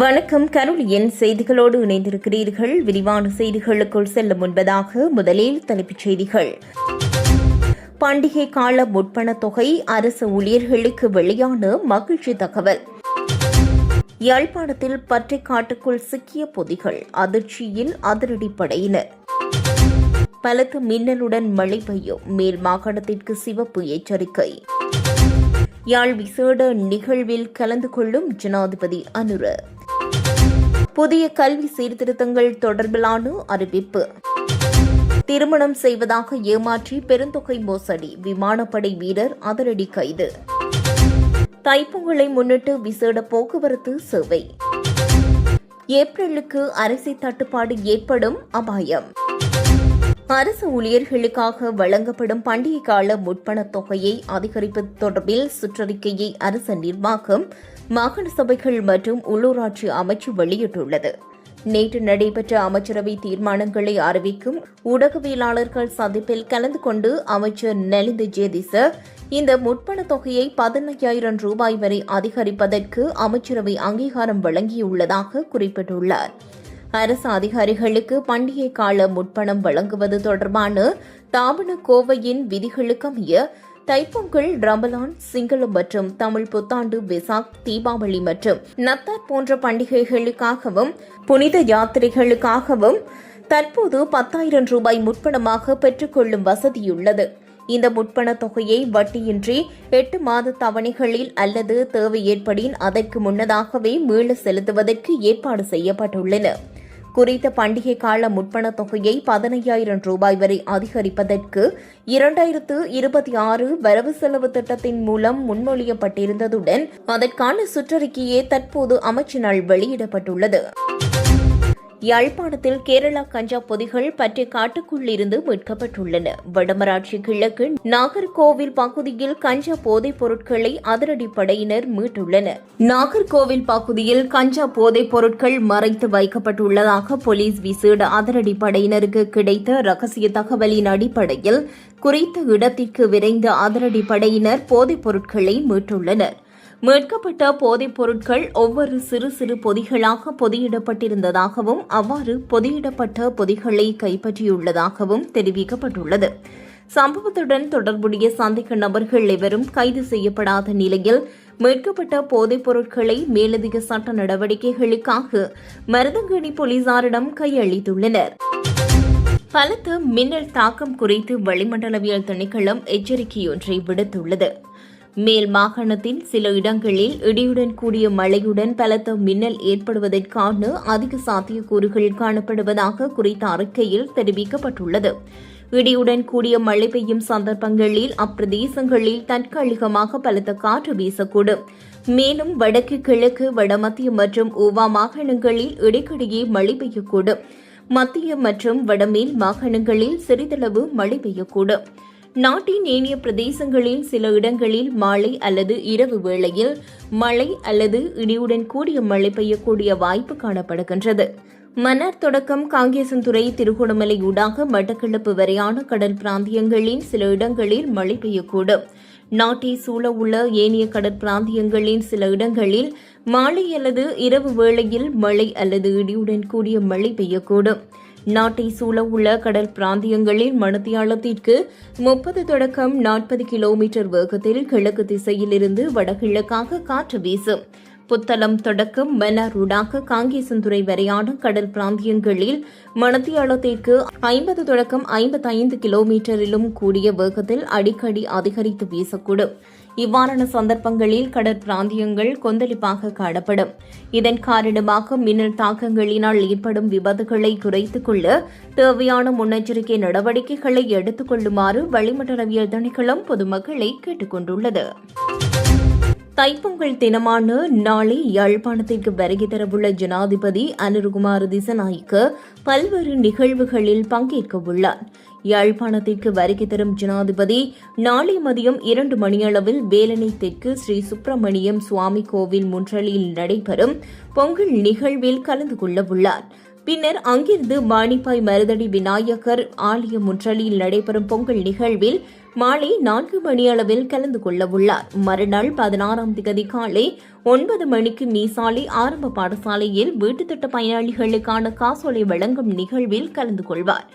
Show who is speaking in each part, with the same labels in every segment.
Speaker 1: வணக்கம். கருளியின் செய்திகளோடு இணைந்திருக்கிறீர்கள். விரிவான செய்திகளுக்குள் செல்ல முன்பதாக முதலில் தலைப்புச் செய்திகள். பண்டிகை கால முற்பணத் தொகை அரசு ஊழியர்களுக்கு வெளியான மகிழ்ச்சி தகவல். யாழ்ப்பாணத்தில் பற்றை காட்டுக்குள் சிக்கிய பொதிகள் அதிர்ச்சியில் அதிரடிப்படையினர். பலத்த மின்னலுடன் மழை பெய்யும். மேல் மாகாணத்திற்கு சிவப்பு எச்சரிக்கை. யாழ் விசேட நிகழ்வில் கலந்து கொள்ளும் ஜனாதிபதி அனுர. புதிய கல்வி சீர்திருத்தங்கள் தொடர்பிலான அறிவிப்பு. திருமணம் செய்வதாக ஏமாற்றி பெருந்தொகை மோசடி விமானப்படை வீரர் அதிரடி கைது. தைப்பொங்கலை முன்னிட்டு விசேட போக்குவரத்து சேவை. ஏப்ரலுக்கு அரிசி தட்டுப்பாடு ஏற்படும் அபாயம். அரசு ஊழியர்களுக்காக வழங்கப்படும் பண்டிகை கால முற்பணத் தொகையை அதிகரிப்பது தொடர்பில் சுற்றறிக்கையை அரசு நிர்வாகம் மாகாண சபைகள் மற்றும் உள்ளூராட்சி அமைச்சு வெளியிட்டுள்ளது. நேற்று நடைபெற்ற அமைச்சரவை தீர்மானங்களை அறிவிக்கும் ஊடகவியலாளர்கள் சந்திப்பில் கலந்து கொண்டு அமைச்சர் நலிந்த ஜேதிச இந்த முற்பண தொகையை பதினையாயிரம் ரூபாய் வரை அதிகரிப்பதற்கு அமைச்சரவை அங்கீகாரம் வழங்கியுள்ளதாக குறிப்பிட்டுள்ளார். அரசு அதிகாரிகளுக்கு பண்டிகை கால முற்பணம் வழங்குவது தொடர்பான தாபன கோவையின் விதிகளுக்கமைய தைப்பொங்கல் ரமலான் சிங்களம் மற்றும் தமிழ் புத்தாண்டு விசாக் தீபாவளி மற்றும் நத்தார் போன்ற பண்டிகைகளுக்காகவும் புனித யாத்திரைகளுக்காகவும் தற்போது பத்தாயிரம் ரூபாய் முற்பணமாக பெற்றுக்கொள்ளும் வசதியுள்ளது. இந்த முற்பண தொகையை வட்டியின்றி எட்டு மாத தவணைகளில் அல்லது தேவை ஏற்படின் அதற்கு முன்னதாகவே மீள செலுத்துவதற்கு ஏற்பாடு செய்யப்பட்டுள்ளன. குறித்த பண்டிகை கால முற்பணத் தொகையை பதினையாயிரம் ரூபாய் வரை அதிகரிப்பதற்கு இரண்டாயிரத்து இருபத்தி ஆறு வரவு செலவு திட்டத்தின் மூலம் முன்மொழியப்பட்டிருந்ததுடன் அதற்கான சுற்றறிக்கையே தற்போது அமைச்சினால் வெளியிடப்பட்டுள்ளது. யாழ்ப்பாணத்தில் கேரளா கஞ்சா பொதிகள் பற்றி காட்டுக்குள் இருந்து மீட்கப்பட்டுள்ளன. வடமராட்சி கிழக்கு நாகர்கோவில் பகுதியில் கஞ்சா போதைப் பொருட்களை அதிரடிப்படையினர் மீட்டுள்ளனர். நாகர்கோவில் பகுதியில் கஞ்சா போதைப் பொருட்கள் மறைத்து வைக்கப்பட்டுள்ளதாக போலீஸ் விசேட அதிரடிப்படையினருக்கு கிடைத்த ரகசிய தகவலின் அடிப்படையில் குறித்த இடத்திற்கு விரைந்த அதிரடிப்படையினர் போதைப் பொருட்களை மீட்டுள்ளனர். மீட்கப்பட்ட போதைப் பொருட்கள் ஒவ்வொரு சிறு சிறு பொதிகளாக பொதியிடப்பட்டிருந்ததாகவும் அவ்வாறு பொதியிடப்பட்ட பொதிகளை கைப்பற்றியுள்ளதாகவும் தெரிவிக்கப்பட்டுள்ளது. சம்பவத்துடன் தொடர்புடைய சந்தேக நபர்கள் எவரும் கைது செய்யப்படாத நிலையில் மீட்கப்பட்ட போதைப் பொருட்களை மேலதிக சட்ட நடவடிக்கைகளுக்காக மருதங்கணி போலீசாரிடம் கையளித்துள்ளனர். பலத்த மின்னல் தாக்கம் குறித்து வளிமண்டலவியல் திணைக்களம் எச்சரிக்கையொன்றை விடுத்துள்ளது. மேல் மாகாணத்தில் சில இடங்களில் இடியுடன் கூடிய மழையுடன் பலத்த மின்னல் ஏற்படுவதற்கான அதிக சாத்தியக்கூறுகள் காணப்படுவதாக குறித்த அறிக்கையில் தெரிவிக்கப்பட்டுள்ளது. இடியுடன் கூடிய மழை பெய்யும் சந்தர்ப்பங்களில் அப்பிரதேசங்களில் தற்காலிகமாக பலத்த காற்று வீசக்கூடும். மேலும் வடக்கு கிழக்கு வடமத்திய மற்றும் ஓவா மாகாணங்களில் இடைக்கிடையே மழை பெய்யக்கூடும். மத்திய மற்றும் வடமேல் மாகாணங்களில் சிறிதளவு மழை பெய்யக்கூடும். நாட்டின் ஏனைய பிரதேசங்களில் சில இடங்களில் மாலை அல்லது இரவு வேளையில் மழை அல்லது இடியுடன் கூடிய மழை பெய்யக்கூடிய வாய்ப்பு காணப்படுகின்றது. மன்னர் தொடக்கம் காங்கேசன்துறை திருகோணமலை ஊடாக மட்டக்களப்பு வரையான கடல் பிராந்தியங்களின் சில இடங்களில் மழை பெய்யக்கூடும். நாட்டை சூழ உள்ள ஏனைய கடற்பிராந்தியங்களின் சில இடங்களில் மாலை அல்லது இரவு வேளையில் மழை அல்லது இடியுடன் கூடிய மழை பெய்யக்கூடும். நாட்டை சூழ உள்ள கடல் பிராந்தியங்களில் மணத்தியாலத்திற்கு முப்பது தொடக்கம் நாற்பது கிலோமீட்டர் வேகத்தில் கிழக்கு திசையிலிருந்து வடகிழக்காக காற்று வீசும். புத்தளம் தொடக்கம் மன்னாரூடாக காங்கேசந்துறை வரையான கடல் பிராந்தியங்களில் மணத்தியாலத்திற்கு ஐம்பது தொடக்கம் ஐம்பத்தைந்து கிலோமீட்டரிலும் கூடிய வேகத்தில் அடிக்கடி அதிகரித்து வீசக்கூடும். இவ்வாறான சந்தர்ப்பங்களில் கடற்பிராந்தியங்கள் கொந்தளிப்பாக காணப்படும். இதன் காரணமாக மின்னல் தாக்கங்களினால் ஏற்படும் விபத்துகளை குறைத்துக் கொள்ள தேவையான முன்னெச்சரிக்கை நடவடிக்கைகளை எடுத்துக் கொள்ளுமாறு வளிமண்டலவியல் திணைக்களம் பொதுமக்களை கேட்டுக் கொண்டுள்ளது. தைப்பொங்கல் தினமான நாளை யாழ்ப்பாணத்திற்கு வருகை தரவுள்ள ஜனாதிபதி அனுருகுமார் திசநாய்க்கு பல்வேறு நிகழ்வுகளில் பங்கேற்க உள்ளார் யாழ்ப்பாணத்திற்கு வருகை தரும் ஜனாதிபதி நாளை மதியம் இரண்டு மணியளவில் வேலனை தெற்கு ஸ்ரீ சுப்பிரமணியம் சுவாமி கோவில் முன்றலில் நடைபெறும் பொங்கல் நிகழ்வில் கலந்து கொள்ள உள்ளார் பின்னர் அங்கிருந்து மாணிப்பாய் மருதடி விநாயகர் ஆலய முற்றலியில் நடைபெறும் பொங்கல் நிகழ்வில் மாலை நான்கு மணியளவில் கலந்து கொள்ள உள்ளார் மறுநாள் பதினாறாம் தேதி காலை ஒன்பது மணிக்கு மீசாலை ஆரம்ப பாடசாலையில் வீட்டுத்திட்ட பயனாளிகளுக்கான காசோலை வழங்கும் நிகழ்வில் கலந்து கொள்வார்.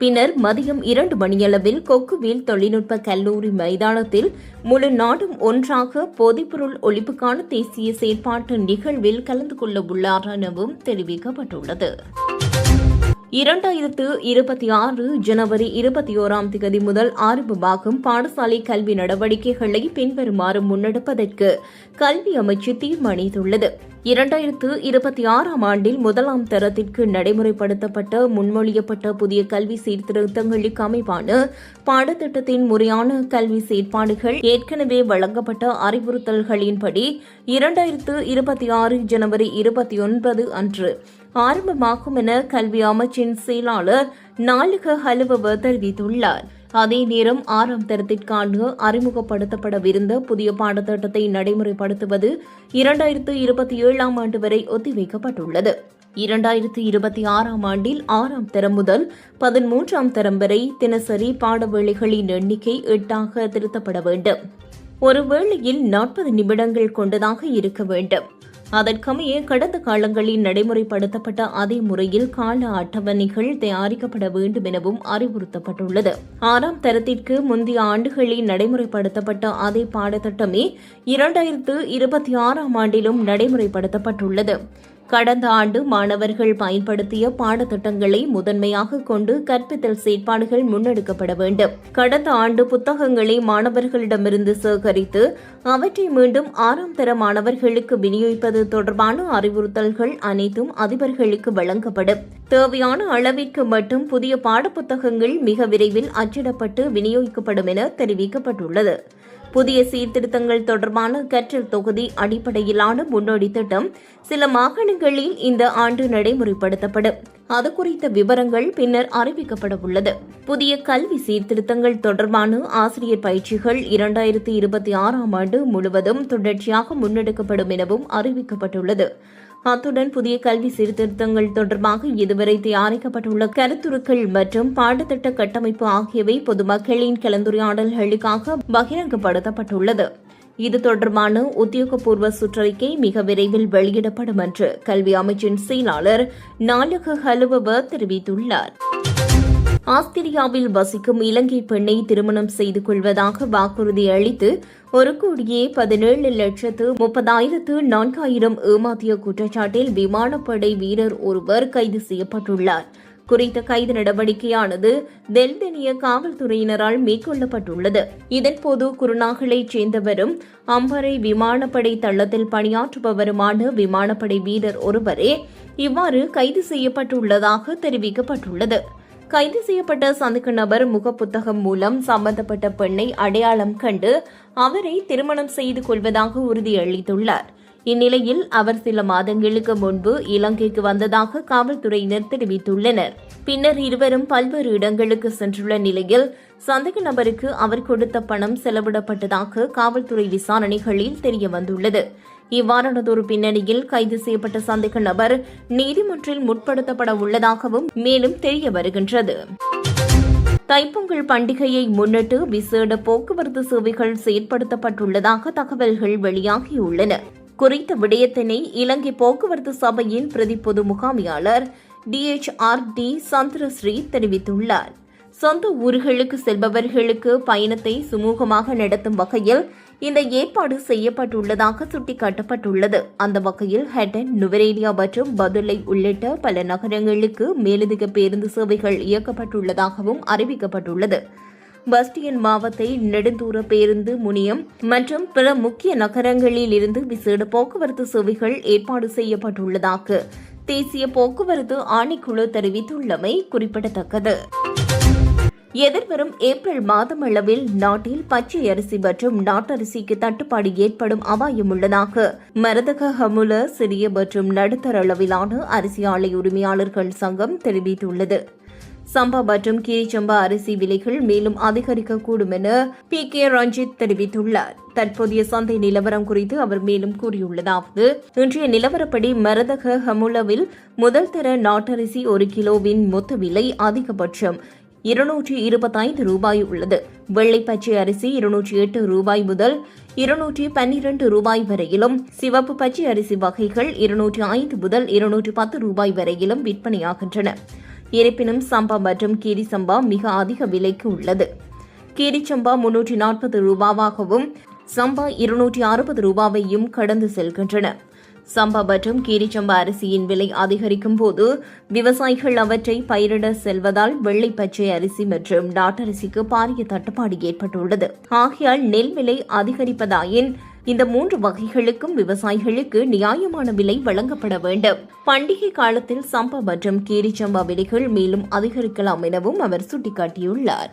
Speaker 1: பின்னர் மதியம் இரண்டு மணியளவில் கொக்குவில் தொழில்நுட்ப கல்லூரி மைதானத்தில் முழு நாடும் ஒன்றாக போதைப்பொருள் ஒழிப்புக்கான தேசிய செயற்பாட்டு நிகழ்வில் கலந்து கொள்ள உள்ளார் எனவும் தெரிவிக்கப்பட்டுள்ளது. இரண்டாயிரத்து இருபத்தி ஆறு ஜனவரி இருபத்தி ஓராம் தேதி முதல் ஆரம்பமாகும் பாடசாலை கல்வி நடவடிக்கைகளை பின்வருமாறு முன்னெடுப்பதற்கு கல்வி அமைச்சு தீர்மானித்துள்ளது. இரண்டாயிரத்து இருபத்தி ஆறாம் ஆண்டில் முதலாம் தரத்திற்கு நடைமுறைப்படுத்தப்பட்ட முன்மொழியப்பட்ட புதிய கல்வி சீர்திருத்தங்களுக்கு அமைப்பான பாடத்திட்டத்தின் முறையான கல்வி செயற்பாடுகள் ஏற்கனவே வழங்கப்பட்ட அறிவுறுத்தல்களின்படி இரண்டாயிரத்து இருபத்தி ஆறு ஜனவரி இருபத்தி ஒன்பது அன்று ஆரம்பமாகும் என கல்வி அமைச்சின் செயலாளர் நாளிக ஹலுவவ தெரிவித்துள்ளார். அதே நேரம் ஆறாம் தரத்திற்காக அறிமுகப்படுத்தப்படவிருந்த புதிய பாடத்திட்டத்தை நடைமுறைப்படுத்துவது இரண்டாயிரத்து இருபத்தி ஏழாம் ஆண்டு வரை ஒத்திவைக்கப்பட்டுள்ளது. இரண்டாயிரத்து இருபத்தி ஆறாம் ஆண்டில் ஆறாம் தரம் முதல் பதிமூன்றாம் தரம் வரை தினசரி பாடவேளைகளின் எண்ணிக்கை எட்டாக திருத்தப்பட வேண்டும். ஒரு வேளையில் நாற்பது நிமிடங்கள் கொண்டதாக இருக்க வேண்டும். அதற்கமைய கடந்த காலங்களில் நடைமுறைப்படுத்தப்பட்ட அதே முறையில் கால அட்டவணைகள் தயாரிக்கப்பட வேண்டும் எனவும் அறிவுறுத்தப்பட்டுள்ளது. ஆறாம் தரத்திற்கு முந்தைய ஆண்டுகளில் நடைமுறைப்படுத்தப்பட்ட அதே பாடத்திட்டமே இரண்டாயிரத்து இருபத்தி ஆறாம் ஆண்டிலும் நடைமுறைப்படுத்தப்பட்டுள்ளது. கடந்த ஆண்டு மாணவர்கள் பயன்படுத்திய பாடத்திட்டங்களை முதன்மையாக கொண்டு கற்பித்தல் செயற்பாடுகள் முன்னெடுக்கப்பட வேண்டும். கடந்த ஆண்டு புத்தகங்களை மாணவர்களிடமிருந்து சேகரித்து அவற்றை மீண்டும் ஆறாம் தர மாணவர்களுக்கு விநியோகிப்பது தொடர்பான அறிவுறுத்தல்கள் அனைத்தும் அதிபர்களுக்கு வழங்கப்படும். தேவையான அளவிற்கு மட்டும் புதிய பாடப்புத்தகங்கள் மிக விரைவில் அச்சிடப்பட்டு விநியோகிக்கப்படும் என தெரிவிக்கப்பட்டுள்ளது. புதிய சீர்திருத்தங்கள் தொடர்பான கற்றல் தொகுதி அடிப்படையிலான முன்னோடி திட்டம் சில மாகாணங்களில் இந்த ஆண்டு நடைமுறைப்படுத்தப்படும். அது குறித்த விவரங்கள் பின்னர் அறிவிக்கப்பட உள்ளது. புதிய கல்வி சீர்திருத்தங்கள் தொடர்பான ஆசிரியர் பயிற்சிகள் இரண்டாயிரத்தி இருபத்தி ஆறாம் ஆண்டு முழுவதும் தொடர்ச்சியாக முன்னெடுக்கப்படும் எனவும் அறிவிக்கப்பட்டுள்ளது. அத்துடன் புதிய கல்வி சீர்திருத்தங்கள் தொடர்பாக இதுவரை தயாரிக்கப்பட்டுள்ள கருத்துருக்கள் மற்றும் பாடத்திட்ட கட்டமைப்பு ஆகியவை பொதுமக்களின் கலந்துரையாடல்களுக்காக பகிரங்கப்படுத்தப்பட்டுள்ளது. இது தொடர்பான உத்தியோகபூர்வ சுற்றறிக்கை மிக விரைவில் வெளியிடப்படும் என்று கல்வி அமைச்சின் செயலாளர் நாயக ஹலுவவர் தெரிவித்துள்ளார். ஆஸ்திரியாவில் வசிக்கும் இலங்கை பெண்ணை திருமணம் செய்து கொள்வதாக வாக்குறுதி அளித்து ஒரு கோடியே பதினேழு லட்சத்து முப்பதாயிரத்து நான்காயிரம் ஏமாத்திய குற்றச்சாட்டில் விமானப்படை வீரர் ஒருவர் கைது செய்யப்பட்டுள்ளார். குறித்த கைது நடவடிக்கையானது தெல்தெனிய காவல்துறையினரால் மேற்கொள்ளப்பட்டுள்ளது. இதன்போது குருநாகலைச் சேர்ந்தவரும் அம்பரை விமானப்படை தளத்தில் பணியாற்றுபவருமான விமானப்படை வீரர் ஒருவரே இவ்வாறு கைது செய்யப்பட்டுள்ளதாக தெரிவிக்கப்பட்டுள்ளது. கைது செய்யப்பட்ட சந்தேக நபர் முகப்புத்தகம் மூலம் சம்பந்தப்பட்ட பெண்ணை அடையாளம் கண்டு அவரை திருமணம் செய்து கொள்வதாக உறுதியளித்துள்ளார். இந்நிலையில் அவர் சில மாதங்களுக்கு முன்பு இலங்கைக்கு வந்ததாக காவல்துறையினர் தெரிவித்துள்ளனர். பின்னர் இருவரும் பல்வேறு இடங்களுக்கு சென்றுள்ள நிலையில் சந்தேக நபருக்கு அவர் கொடுத்த பணம் செலவிடப்பட்டதாக காவல்துறை விசாரணைகளில் தெரியவந்துள்ளது. இவ்வாறானதொரு பின்னணியில் கைது செய்யப்பட்ட சந்தேக நபர் நீதிமன்றில் முற்படுத்தப்பட உள்ளதாகவும் மேலும் தெரிய வருகின்றது தைப்பொங்கல் பண்டிகையை முன்னிட்டு விசேட போக்குவரத்து சேவைகள் செயற்படுத்தப்பட்டுள்ளதாக தகவல்கள் வெளியாகியுள்ளன. குறித்த விடயத்தினை இலங்கை போக்குவரத்து சபையின் பிரதி பொது முகாமியாளர் டிஎச்ஆர் டி சந்திரஸ்ரீ தெரிவித்துள்ளார். சொந்த ஊர்களுக்கு செல்பவர்களுக்கு பயணத்தை சுமூகமாக நடத்தும் வகையில் இந்த ஏற்பாடு செய்யப்பட்டுள்ளதாக சுட்டிக்காட்டப்பட்டுள்ளது. அந்த வகையில் ஹெட்டன் நுவரேலியா மற்றும் பதுளை உள்ளிட்ட பல நகரங்களுக்கு மேலதிக பேருந்து சேவைகள் இயக்கப்பட்டுள்ளதாகவும் அறிவிக்கப்பட்டுள்ளது. பஸ்டியன் மாவத்தை நெடுந்தூர பேருந்து முனியம் மற்றும் பிற முக்கிய நகரங்களில் இருந்து விசேட போக்குவரத்து சேவைகள் ஏற்பாடு செய்யப்பட்டுள்ளதாக தேசிய போக்குவரத்து ஆணைக்குழு தெரிவித்துள்ளமை குறிப்பிடத்தக்கது. எதிர்வரும் ஏப்ரல் மாதம் அளவில் நாட்டில் பச்சை அரிசி மற்றும் நாட்டரிசிக்கு தட்டுப்பாடு ஏற்படும் அபாயம் உள்ளதாக மரதக ஹமுல சிறிய மற்றும் நடுத்தர அளவிலான அரிசி ஆலை உரிமையாளர்கள் சங்கம் தெரிவித்துள்ளது. சம்பா மற்றும் கீரிச்சம்பா அரிசி விலைகள் மேலும் அதிகரிக்கக்கூடும் என பி. கே. ரஞ்சித் தெரிவித்துள்ளார். தற்போதைய சந்தை நிலவரம் குறித்து அவர் மேலும் கூறியுள்ளதாவது இன்றைய நிலவரப்படி மரதக ஹமுலவில் முதல் தர நாட்டரிசி ஒரு கிலோவின் மொத்த விலை அதிகபட்சம் இருநூற்றி இருபத்தைந்து ரூபாய் உள்ளது. வெள்ளை பச்சை அரிசி இருநூற்றி எட்டு ரூபாய் முதல் இருநூற்றி பன்னிரண்டு ரூபாய் வரையிலும் சிவப்பு பச்சை அரிசி வகைகள் இருநூற்றி ஐந்து முதல் இருநூற்றி பத்து ரூபாய் வரையிலும் விற்பனையாகின்றன. இருப்பினும் சம்பா மற்றும் கீரி சம்பா மிக அதிக விலைக்கு உள்ளது. கீரி சம்பா முன்னூற்றி நாற்பது ரூபாவாகவும் சம்பா இருநூற்றி அறுபது ரூபாவையும் கடந்து செல்கின்றன. சம்பா மற்றும் கீரிச்சம்பா அரிசியின் விலை அதிகரிக்கும் போது விவசாயிகள் அவற்றை பயிரிட செல்வதால் வெள்ளை பச்சை அரிசி மற்றும் நாட்டரிசிக்கு பாரிய தட்டுப்பாடு ஏற்பட்டுள்ளது. ஆகையால் நெல் விலை அதிகரிப்பதாயின் இந்த மூன்று வகைகளுக்கும் விவசாயிகளுக்கு நியாயமான விலை வழங்கப்பட வேண்டும். பண்டிகை காலத்தில் சம்பா மற்றும் கீரிச்சம்பா விலைகள் மேலும் அதிகரிக்கலாம் எனவும் அவர் சுட்டிக்காட்டியுள்ளார்.